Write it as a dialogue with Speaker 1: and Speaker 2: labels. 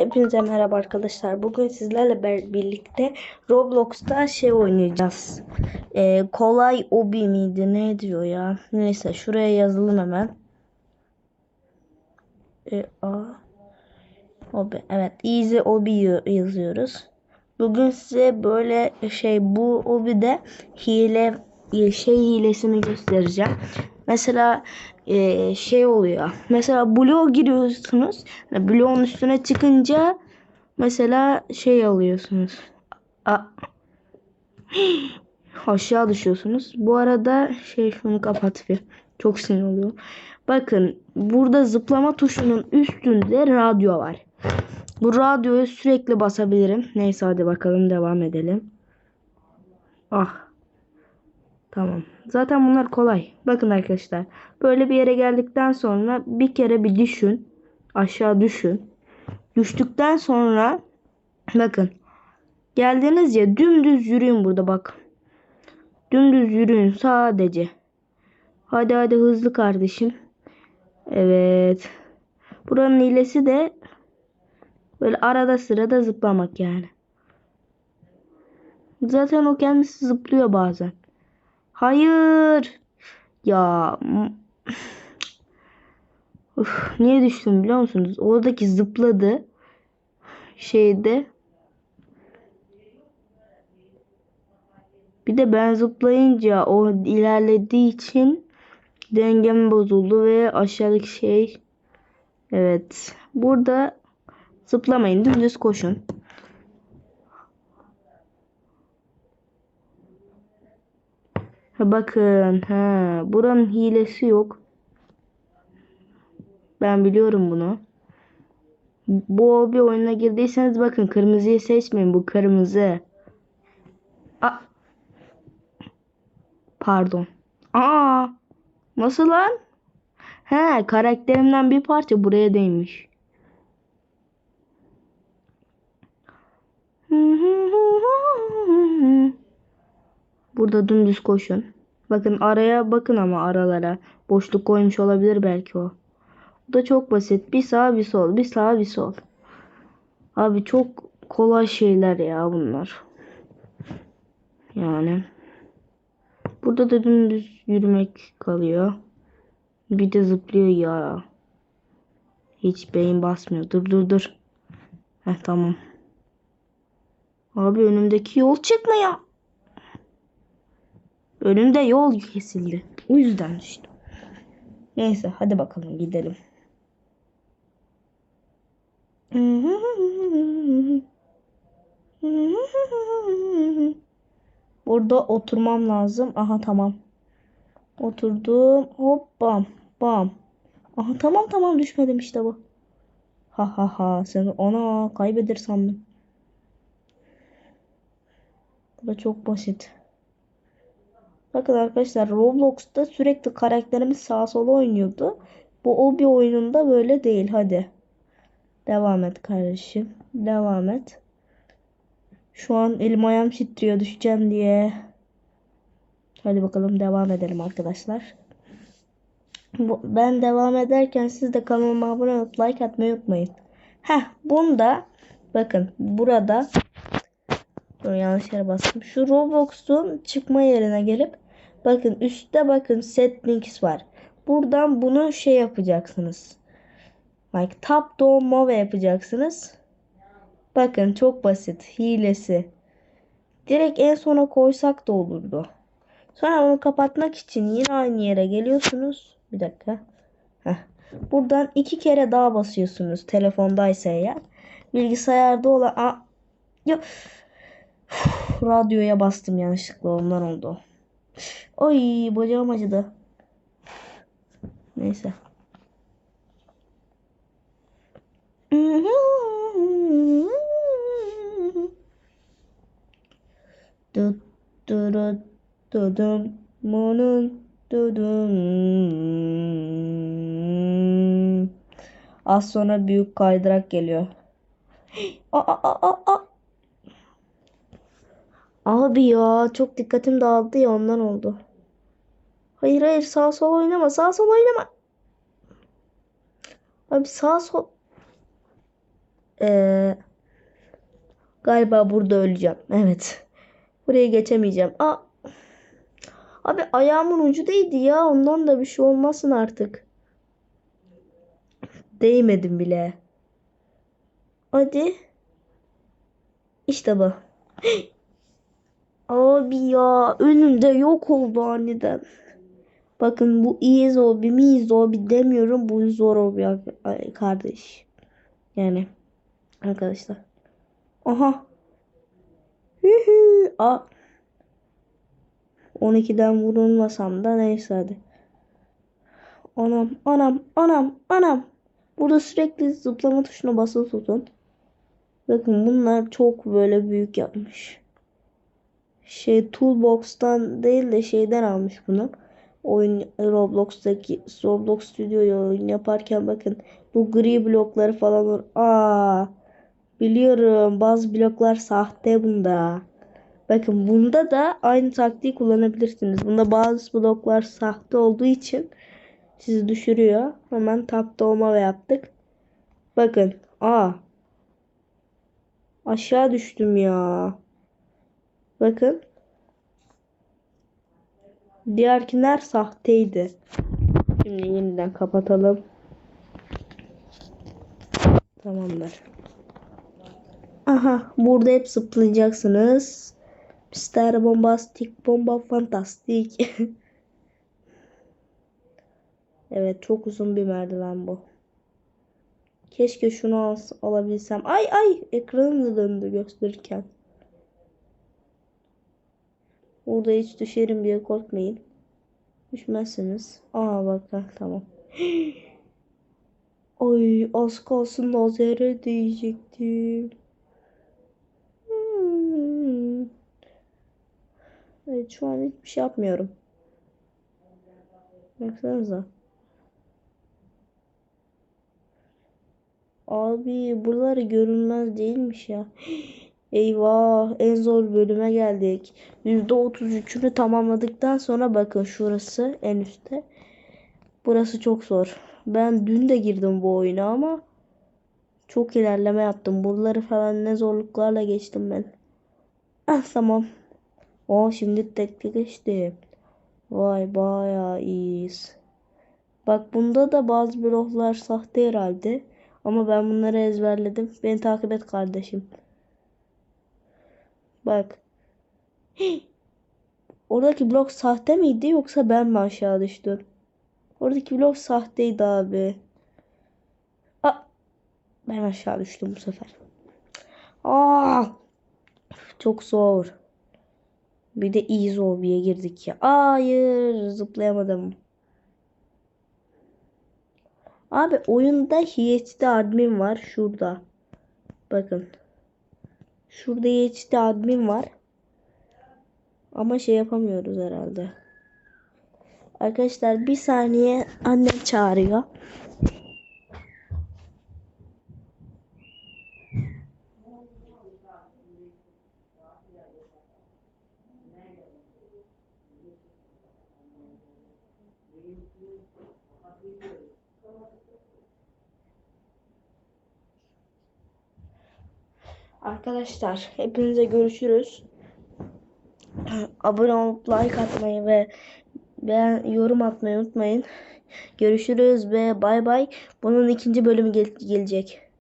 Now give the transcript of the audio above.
Speaker 1: Hepinize merhaba arkadaşlar. Bugün sizlerle birlikte Roblox'ta şey oynayacağız. Ee, kolay obi miydi? Ne diyor ya? Neyse şuraya yazalım hemen. Ee, a obi. Evet, easy obi yazıyoruz. Bugün size böyle şey bu obide hile şey hilesini göstereceğim. Mesela e, şey oluyor. Mesela bloğa giriyorsunuz. Yani bloğun üstüne çıkınca mesela şey alıyorsunuz. A Aşağı düşüyorsunuz. Bu arada şey şunu kapat bir. Çok sinir oluyor. Bakın burada zıplama tuşunun üstünde radyo var. Bu radyoyu sürekli basabilirim. Neyse hadi bakalım devam edelim. Ah. Tamam. Zaten bunlar kolay. Bakın arkadaşlar. Böyle bir yere geldikten sonra bir kere bir düşün. Aşağı düşün. Düştükten sonra bakın. Geldiniz ya dümdüz yürüyün burada bak. Dümdüz yürüyün sadece. Hadi hadi hızlı kardeşim. Evet. Buranın hilesi de böyle arada sırada zıplamak yani. Zaten o kendisi zıplıyor bazen. Hayır. Ya. Uf, niye düştüm biliyor musunuz? Oradaki zıpladı. Şeyde. Bir de ben zıplayınca o ilerlediği için dengem bozuldu ve aşağıdaki şey evet. Burada zıplamayın dümdüz koşun. Bakın ha buranın hilesi yok. Ben biliyorum bunu. Bu bir oyuna girdiyseniz bakın kırmızıyı seçmeyin. Bu kırmızı. A Pardon. Aa! Nasıl lan? He, karakterimden bir parça buraya değmiş. Burada dümdüz koşun. Bakın araya bakın ama aralara. Boşluk koymuş olabilir belki o. Bu da çok basit. Bir sağ bir sol. Bir sağ bir sol. Abi çok kolay şeyler ya bunlar. Yani. Burada da dümdüz yürümek kalıyor. Bir de zıplıyor ya. Hiç beyin basmıyor. Dur dur dur. Heh tamam. Abi önümdeki yol çıkmıyor. Önümde yol kesildi. O yüzden düştüm. Neyse hadi bakalım gidelim. Burada oturmam lazım. Aha tamam. Oturdum. Hop bam bam. Aha tamam tamam düşmedim işte bu. Ha ha ha sen ona kaybeder sandım. Bu da çok basit. Bakın arkadaşlar Roblox'ta sürekli karakterimiz sağa sola oynuyordu. Bu o bir oyununda böyle değil. Hadi. Devam et kardeşim. Devam et. Şu an elim ayağım titriyor düşeceğim diye. Hadi bakalım devam edelim arkadaşlar. Ben devam ederken siz de kanalıma abone olup like atmayı unutmayın. Heh bunda bakın burada Dur yanlış yere bastım. Şu Roblox'un çıkma yerine gelip bakın üstte bakın settings var. Buradan bunu şey yapacaksınız. Like tap down move yapacaksınız. Bakın çok basit. Hilesi. Direkt en sona koysak da olurdu. Sonra onu kapatmak için yine aynı yere geliyorsunuz. Bir dakika. Heh. Buradan iki kere daha basıyorsunuz. Telefondaysa eğer. Bilgisayarda olan... Aa, ya... Radyoya bastım yanlışlıkla ondan oldu. Oy bacağım acıdı. Neyse. Az sonra büyük kaydırak geliyor. Aa, aa, aa, aa. Abi ya çok dikkatim dağıldı ya ondan oldu. Hayır hayır sağ sol oynama sağ sol oynama. Abi sağ sol. Ee, Galiba burada öleceğim. Evet. Buraya geçemeyeceğim. Aa. Abi ayağımın ucu değdi ya. Ondan da bir şey olmasın artık. Değmedim bile. Hadi. İşte bu. Abi ya önümde yok oldu aniden. Bakın bu iyi zombi mi zombi demiyorum. Bu zor zombi ar- kardeş. Yani arkadaşlar. Aha. Hühü. Aa. 12'den vurulmasam da neyse hadi. Anam anam anam anam. Burada sürekli zıplama tuşuna basılı tutun. Bakın bunlar çok böyle büyük yapmış. Şey Toolbox'tan değil de şeyden almış bunu. Oyun Roblox'taki Roblox Studio'yu oyun yaparken bakın bu gri blokları falan var. Aa, biliyorum bazı bloklar sahte bunda. Bakın bunda da aynı taktiği kullanabilirsiniz. Bunda bazı bloklar sahte olduğu için sizi düşürüyor. Hemen tap doğma ve yaptık. Bakın. Aa. Aşağı düştüm ya. Bakın. Diğerkiler sahteydi. Şimdi yeniden kapatalım. Tamamdır. Aha burada hep zıplayacaksınız. Mister Bombastik Bomba Fantastik. evet çok uzun bir merdiven bu. Keşke şunu al alabilsem. Ay ay ekranım da döndü gösterirken. Burada hiç düşerim diye korkmayın. Düşmezsiniz. Aa bak ha, tamam. Ay az kalsın lazere değecektim. Hmm. Evet şu an hiçbir şey yapmıyorum. Baksanıza. Abi buraları görünmez değilmiş ya. Eyvah en zor bölüme geldik. %33'ünü tamamladıktan sonra bakın şurası en üstte. Burası çok zor. Ben dün de girdim bu oyuna ama çok ilerleme yaptım. Buraları falan ne zorluklarla geçtim ben. Ah tamam. O şimdi tek geçtim. Vay bayağı iyiyiz. Bak bunda da bazı bloklar sahte herhalde. Ama ben bunları ezberledim. Beni takip et kardeşim. Bak. Oradaki blok sahte miydi yoksa ben mi aşağı düştüm? Oradaki blok sahteydi abi. Aa, ben aşağı düştüm bu sefer. Aa, çok zor. Bir de iyi zombiye girdik ya. Hayır zıplayamadım. Abi oyunda HD admin var şurada. Bakın. Şurada HD admin var. Ama şey yapamıyoruz herhalde. Arkadaşlar bir saniye annem çağırıyor. Arkadaşlar hepinize görüşürüz. Abone olup like atmayı ve beğen, yorum atmayı unutmayın. Görüşürüz ve bay bay. Bunun ikinci bölümü gel gelecek.